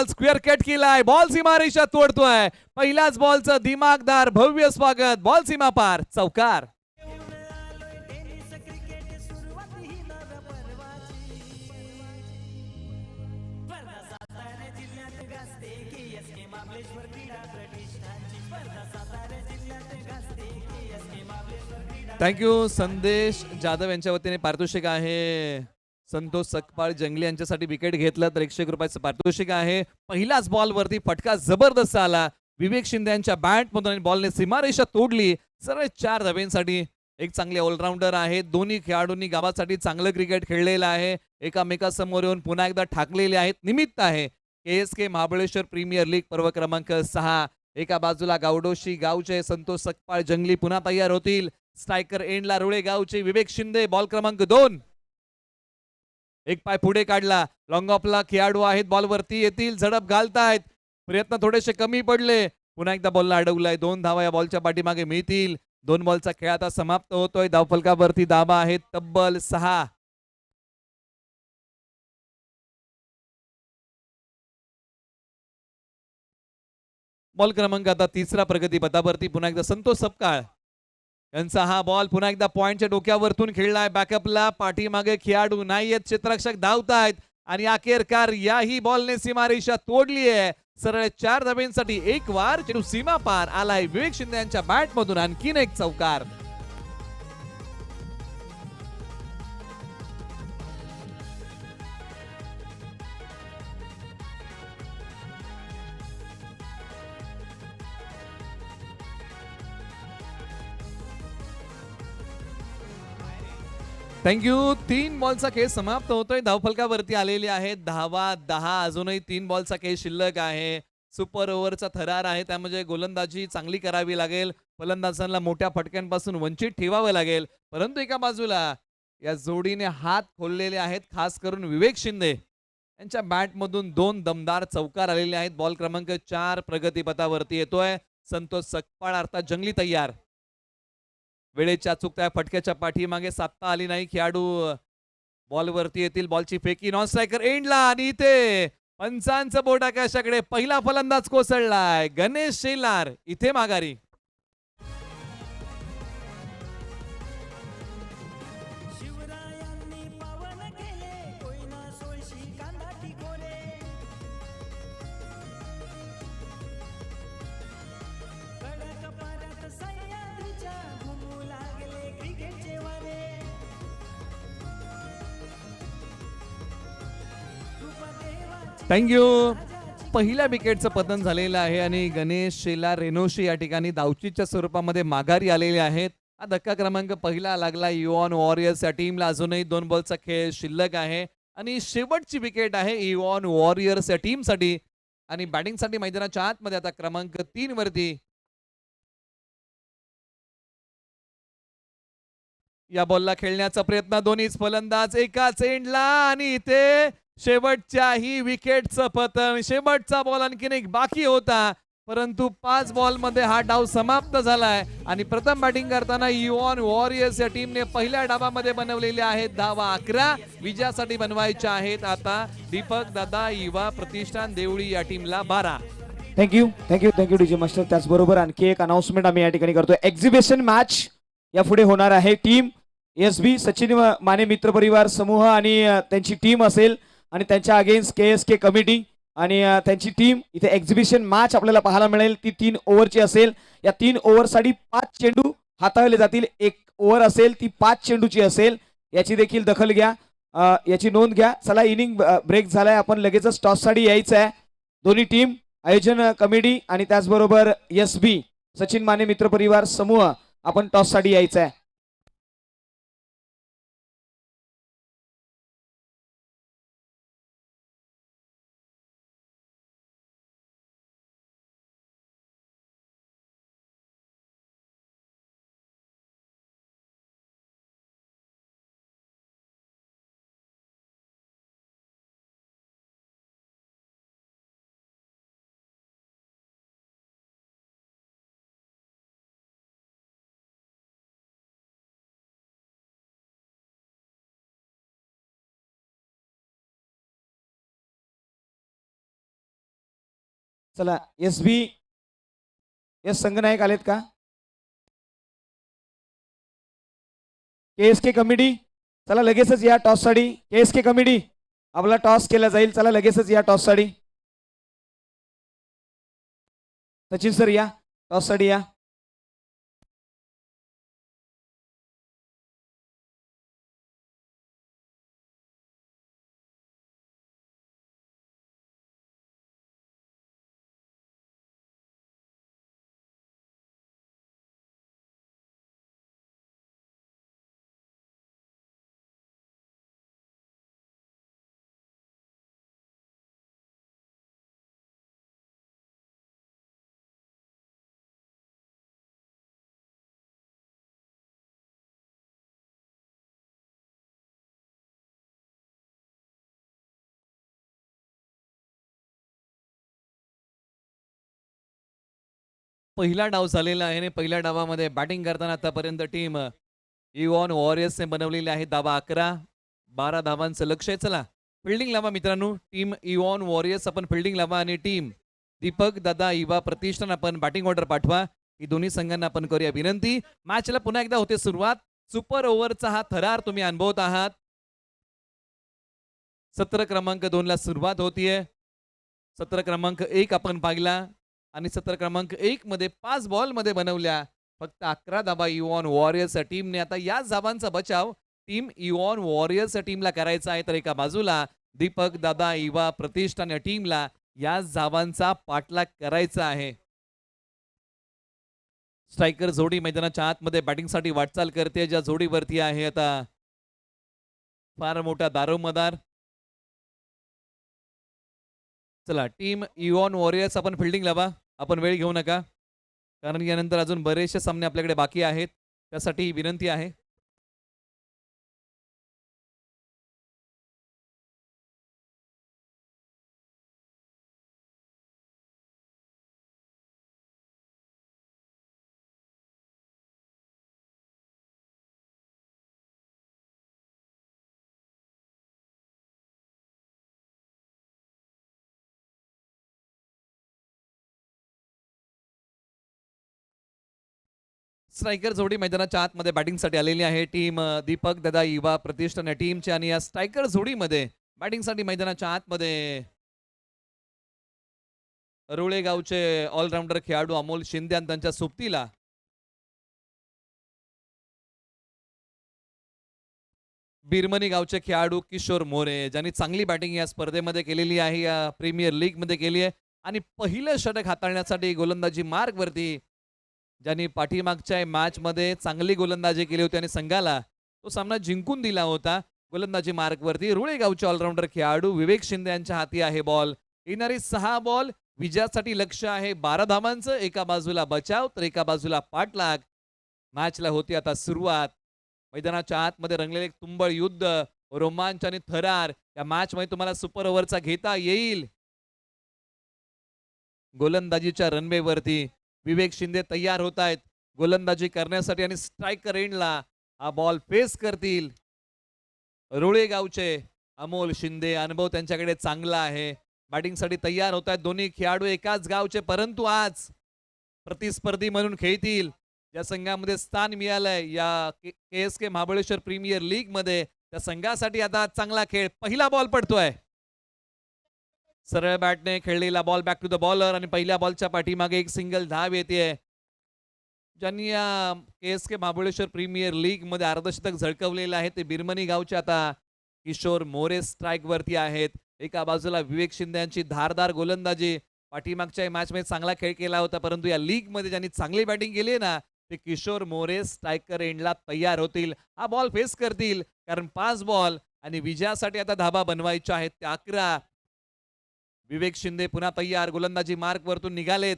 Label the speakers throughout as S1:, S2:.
S1: Ball square cut केलाय. Ball सीमारेषा तोडतोय. पहिल्याच बॉलचं दिमागदार भव्य स्वागत. बॉल सीमा पार. चौकार. थँक्यू संदेश जाधव यांच्या वतीने पारितोषिक आहे. संतोष सकपाळ जंगली यांच्यासाठी विकेट घेतलं तर एकशे एक रुपयाचं पारितोषिक आहे. पहिल्याच बॉलवरती फटका जबरदस्त आला. विवेक शिंदे यांच्या बॅटमधून बॉलने सीमारेषा तोडली. सरळ चार धाब्यांसाठी एक चांगले ऑलराऊंडर आहे. दोन्ही खेळाडूंनी गावासाठी चांगलं क्रिकेट खेळलेलं आहे. एकामेकासमोर येऊन पुन्हा एकदा ठाकलेले आहेत. निमित्त आहे. K S K Mahabaleshwar premier league पर्व क्रमांक सहा. एका बाजूला गावडोशी गावचे संतोष सकपाळ जंगली पुन्हा तयार होतील. स्ट्रायकर एंडला रुळे गावचे विवेक शिंदे बॉल क्रमांक दोन. एक पाय पुढे काढला. लॉंग ऑफला खेळाडू आहेत बॉलवरती येतील झडप घालतायत. प्रयत्न थोडेसे कमी पडले. पुन्हा एकदा बॉलला अडवलाय. दोन धावा या बॉलच्या पाठीमागे मिळतील. दोन बॉलचा खेळ आता समाप्त होतोय. धावफलकावरती धाबा आहेत तब्बल सहा. बॉल क्रमांक आता तिसरा प्रगतीपथावरती. पुन्हा एकदा संतोष सपकाळ. यांचा हा बॉल पुन्हा एकदा पॉईंटच्या डोक्यावरतून खेळलाय बॅकअपला. पाठीमागे खेळाडू नाहीयेत चित्रक्षक धावत धावतायत आणि अखेरकार याही बॉलने सीमारेषा तोडली आहे. सरळ चार धाब्यांसाठी एक वार चेंडू सीमा पार आलाय. विवेक शिंदे यांच्या बॅट मधून आणखीन एक चौकार. थँक्यू तीन बॉलचा केस समाप्त होतोय. धावफलकावरती आलेले आहेत दहावा दहा. अजूनही तीन बॉलचा केस शिल्लक आहे. सुपर ओव्हरचा थरार आहे. त्यामध्ये गोलंदाजी चांगली करावी लागेल. फलंदाजांना मोठ्या फटक्यांपासून वंचित ठेवावं लागेल. परंतु एका बाजूला या जोडीने हात खोललेले आहेत खास करून विवेक शिंदे. यांच्या बॅटमधून दोन दमदार चौकार आलेले आहेत. बॉल क्रमांक चार प्रगतीपथावरती येतोय. संतोष सकपाळ अर्थात जंगली तयार. वेळेच्या चुकत्या फटक्याच्या पाठीमागे साधता आली नाही. खेळाडू बॉलवरती येतील. बॉलची फेकी नॉन स्ट्रायकर एंडला आणि इथे पंचांचं बोट आकाशाकडे पहिला फलंदाज कोसळलाय. गणेश शेलार इथे माघारी. थँक्यू पहिल्या विकेटचं पतन झालेलं आहे आणि गणेश शेला रेनोशी या ठिकाणी दावचीच्या स्वरूपामध्ये माघारी आलेले आहेत. हा धक्का क्रमांक पहिला लागला युऑन वॉरियर्स या टीमला अजूनही दोन बॉलचा खेळ शिल्लक आहे. आणि शेवटची विकेट आहे इवॉन वॉरियर्स या टीमसाठी आणि बॅटिंगसाठी मैदानाच्या आतमध्ये आता क्रमांक तीन वरती या बॉलला खेळण्याचा प्रयत्न. दोन्हीच फलंदाज एकाच एंडला आणि इथे शेवटच्याही विकेटचं पतन. शेवटचा बॉल आणखीन एक बाकी होता. परंतु पाच बॉलमध्ये हा डाव समाप्त झालाय. आणि प्रथम बॅटिंग करताना युऑन वॉरियर्स या टीमने पहिल्या डावामध्ये बनवलेले आहेत धावा अकरा. विजयासाठी बनवायच्या आहेत आता दीपक दादा युवा प्रतिष्ठान देवळी या टीमला बारा.
S2: Thank you thank you thank you DJ master त्याचबरोबर आणखी एक अनाउन्समेंट आम्ही या ठिकाणी करतो एक्झिबिशन मॅच या पुढे होणार आहे. Team S B Sachin Mane मित्र परिवार समूह आणि त्यांची टीम असेल. आणि त्यांच्या against K S K committee आणि त्यांची टीम इथे एक्झिबिशन मॅच आपल्याला पाहायला मिळेल. ती तीन ओव्हरची असेल. या तीन ओव्हरसाठी पाच चेंडू हाताळले जातील. एक ओव्हर असेल ती पाच चेंडूची असेल. याची देखील दखल घ्या. याची नोंद घ्या. चला इनिंग ब्रेक झालाय. आपण लगेचच टॉससाठी यायचं आहे. दोन्ही टीम आयोजन कमिटी आणि त्याचबरोबर एस बी सचिन माने मित्र परिवार समूह आपण टॉससाठी यायचं आहे. चला एस बी एस संघनायक आलेत का? के एस के कमिटी चला लगेचच या टॉससाठी के एस के कमिटी आपला टॉस केला जाईल. चला लगेचच या टॉससाठी सचिन सर या टॉससाठी या.
S1: पहिला डाव झालेला आहे आणि पहिल्या डावामध्ये बॅटिंग करताना आतापर्यंत टीम इवॉन वॉरियर्सने बनवलेली आहे. धावा अकरा बारा धावांचं लक्ष आहे. चला फिल्डिंग लावा मित्रांनो. टीम इवॉन वॉरियर्स आपण फिल्डिंग लावा आणि टीम दीपक दादा इवा प्रतिष्ठान आपण बॅटिंग ऑर्डर पाठवा. ही दोन्ही संघांना आपण करूया विनंती. मॅचला पुन्हा एकदा होते सुरुवात. सुपर ओव्हरचा हा थरार तुम्ही अनुभवत आहात. सत्र क्रमांक दोनला सुरुवात होतीये. सत्र क्रमांक एक आपण पाहिला. आणि सत्र क्रमांक एक मध्ये पाच बॉलमध्ये बनवल्या. फक्त अकरा धाबा इवॉन वॉरियर्स टीमने आता याच धाबांचा बचाव टीम इवॉन वॉरियर्स टीमला करायचा आहे तर एका बाजूला दीपक दादा इवा प्रतिष्ठान या टीमला याच धावांचा पाठलाग करायचा आहे. स्ट्रायकर जोडी मैदानाच्या आतमध्ये बॅटिंगसाठी वाटचाल करते. ज्या जोडीवरती आहे आता फार मोठा दारोमदार चला टीम इवॉन वॉरियर्स आपण फिल्डिंग लावा. आपण वेळ घेऊ नका. कारण यानंतर अजून बरेचसे सामने आपल्याकडे बाकी आहेत. त्यासाठी ही विनंती आहे. स्ट्रायकर जोडी मैदानाच्या आतमध्ये बॅटिंगसाठी आलेली आहे. टीम दीपक दादा युवा प्रतिष्ठान या टीमची आणि या स्ट्रायकर जोडीमध्ये बॅटिंगसाठी मैदानाच्या आतमध्ये रुळेगावचे ऑलराऊंडर खेळाडू अमोल शिंदे आणि त्यांच्या सोबतीला बिरमणी गावचे खेळाडू किशोर मोरे ज्यांनी चांगली बॅटिंग या स्पर्धेमध्ये केलेली आहे. या प्रीमियर लीगमध्ये केली आहे. आणि पहिलं षटक हाताळण्यासाठी गोलंदाजी मार्गवरती ज्यांनी पाठीमागच्या मॅच मध्ये चांगली गोलंदाजी केली होती आणि संघाला तो सामना जिंकून दिला होता. गोलंदाजी मार्क वरती ऑलराऊंडर खेळाडू विवेक शिंदे यांच्या हाती आहे बॉल. येणारी सहा बॉल विजयासाठी लक्ष आहे. बारा धावांचं एका बाजूला बचाव तर एका बाजूला पाठलाग मॅचला होती आता सुरुवात. मैदानाच्या आतमध्ये रंगलेले एक तुंबळ युद्ध रोमांच आणि थरार. या मॅच मध्ये तुम्हाला सुपर ओव्हरचा घेता येईल. गोलंदाजीच्या रनवे वरती विवेक शिंदे तयार होत आहेत गोलंदाजी करण्यासाठी आणि स्ट्रायकर एंडला हा बॉल फेस करतील. रुळे गावचे अमोल शिंदे अनुभव त्यांच्याकडे चांगला आहे. बॅटिंगसाठी तयार होत आहेत दोन्ही खेळाडू एकाच गावचे परंतु आज प्रतिस्पर्धी म्हणून खेळतील. ज्या संघामध्ये स्थान मिळालंय. या K S K Mahabaleshwar premier लीगमध्ये. त्या संघासाठी आता चांगला खेळ. पहिला बॉल पडतोय. सरळ बॅटने खेळलेला ball back to the bowler आणि पहिल्या बॉलच्या पाठीमागे एक सिंगल धाव येते ज्यांनी या K S K Mahabaleshwar premier लीगमध्ये अर्धशतक झळकवलेलं आहे ते बिरमणी गावचे आता किशोर मोरे स्ट्राईक वरती आहेत. एका बाजूला विवेक शिंदे यांची धारदार गोलंदाजी. पाठीमागच्या मॅच मध्ये चांगला खेळ केला होता परंतु या लीगमध्ये ज्यांनी चांगली बॅटिंग केली आहे ना ते किशोर मोरे स्ट्रायकर एंडला तयार होतील. हा बॉल फेस करतील कारण पाच बॉल आणि विजयासाठी आता धाबा बनवायच्या आहेत. त्या अकरा विवेक शिंदे पुन्हा तयार गोलंदाजी मार्क वरतून निघालेत.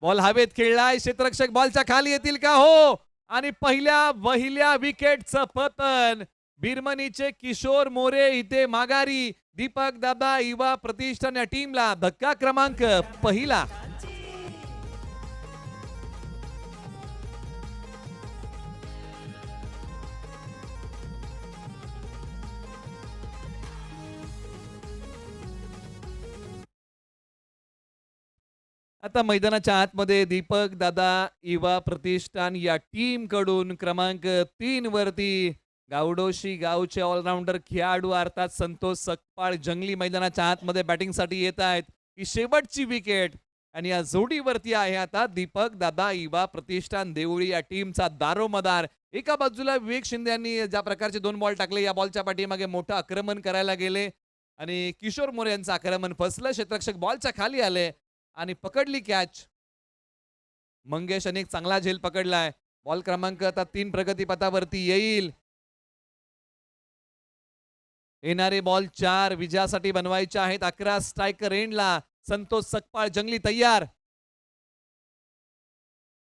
S1: बॉल हवेत खेळलाय क्षेत्ररक्षक बॉलच्या खाली येतील का? हो. आणि पहिल्या वहिल्या विकेटचं पतन. बिरमनीचे किशोर मोरे इथे माघारी. दीपक दादा युवा प्रतिष्ठान या टीमला धक्का क्रमांक पहिला. आता मैदानाच्या आतमध्ये दीपक दादा इवा प्रतिष्ठान या टीमकडून क्रमांक तीन वरती गावडोशी गावचे ऑलराऊंडर खेळाडू अर्थात संतोष सकपाळ जंगली मैदानाच्या आतमध्ये बॅटिंगसाठी येत आहेत. ही शेवटची विकेट आणि या जोडीवरती आहे आता दीपक दादा इवा प्रतिष्ठान देवळी या टीमचा दारोमदार एका बाजूला विवेक शिंदे यांनी ज्या प्रकारचे दोन बॉल टाकले या बॉलच्या पाठीमागे मोठं आक्रमण करायला गेले आणि किशोर मोरे यांचं आक्रमण फसलं. क्षेत्रक्षक बॉलच्या खाली आले. आणि पकडली कॅच मंगेश अनेक चांगला झेल पकडलाय. बॉल क्रमांक आता तीन प्रगतीपथावरती येईल. येणारे बॉल चार विजयासाठी बनवायचे आहेत. अकरा स्ट्रायकर एंडला संतोष सकपाळ जंगली तयार.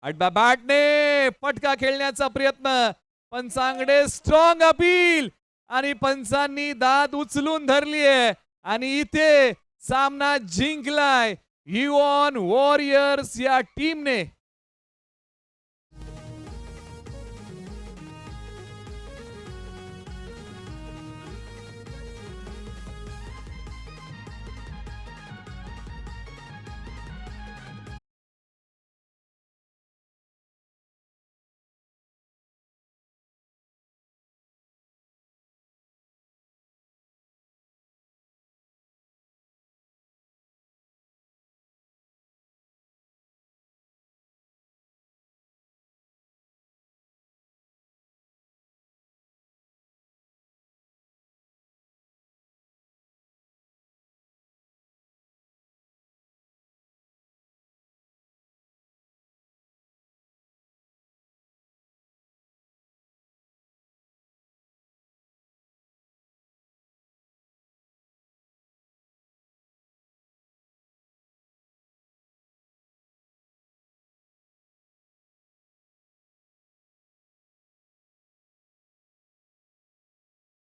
S1: आडबा बॅटने पटका खेळण्याचा प्रयत्न. पंचांगडे स्ट्रॉंग अपील आणि पंचांनी दाद उचलून धरलीये. आणि इथे सामना जिंकलाय. युऑन वॉरियर्स या टीमने